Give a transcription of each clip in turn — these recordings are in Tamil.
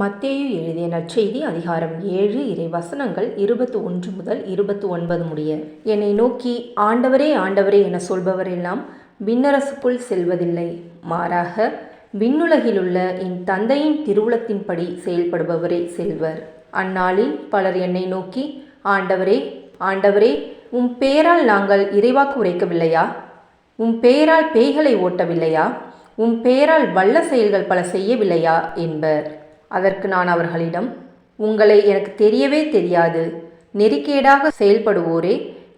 மத்தேயு எழுதிய நற்செய்தி அதிகாரம் ஏழு இறை வசனங்கள் இருபத்து ஒன்று முதல் இருபத்து ஒன்பது முடிய. என்னை நோக்கி ஆண்டவரே ஆண்டவரே என சொல்பவரெல்லாம் விண்ணரசுக்குள் செல்வதில்லை. மாறாக விண்ணுலகிலுள்ள என் தந்தையின் திருவுளத்தின்படி செயல்படுபவரே செல்வர். அந்நாளில் பலர் என்னை நோக்கி ஆண்டவரே ஆண்டவரே உம் பெயரால் நாங்கள் இறைவாக்கு உரைக்கவில்லையா? உம் பெயரால் பேய்களை ஓட்டவில்லையா? உம் பெயரால் வல்ல செயல்கள் பல செய்யவில்லையா? என்பர். அதற்கு நான் அவர்களிடம் உங்களை எனக்கு தெரியவே தெரியாது. நெறிக்கேடாக செயல்படுவோரே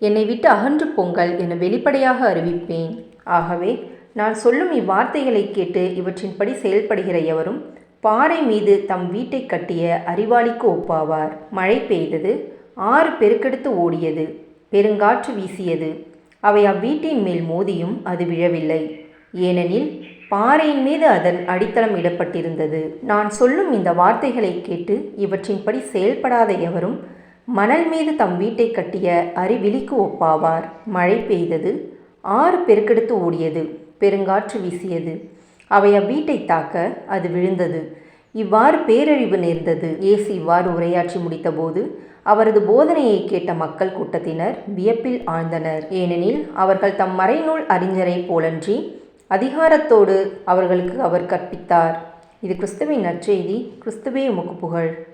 என்னை விட்டு அகன்று போங்கள் என வெளிப்படையாக அறிவிப்பேன். ஆகவே நான் சொல்லும் இவ்வார்த்தைகளை கேட்டு இவற்றின்படி செயல்படுகிற எவரும் பாறை மீது தம் வீட்டை கட்டிய அறிவாளிக்கு ஒப்பாவார். மழை பெய்தது ஆறு பெருக்கெடுத்து ஓடியது பெருங்காற்று வீசியது. அவை அவ்வீட்டின் மேல் மோதியும் அது விழவில்லை. ஏனெனில் பாறையின் மீது அதன் அடித்தளம் இடப்பட்டிருந்தது. நான் சொல்லும் இந்த வார்த்தைகளை கேட்டு இவற்றின்படி செயல்படாத எவரும் மணல் மீது தம் வீட்டை கட்டிய அறிவிலிக்கு ஒப்பாவார். மழை பெய்தது ஆறு பெருக்கெடுத்து ஓடியது பெருங்காற்று வீசியது. அவை அவ்வீட்டை தாக்க அது விழுந்தது. இவ்வாறு பேரழிவு நேர்ந்தது. இயேசு இவ்வாறு உரையாற்றி முடித்தபோது அவரது போதனையை கேட்ட மக்கள் கூட்டத்தினர் வியப்பில் ஆழ்ந்தனர். ஏனெனில் அவர்கள் தம் மறைநூல் அறிஞரை போலன்றி அதிகாரத்தோடு அவர்களுக்கு அவர் கற்பித்தார். இது கிறிஸ்துவின் நற்செய்தி. கிறிஸ்துவே உமக்கு புகழ்.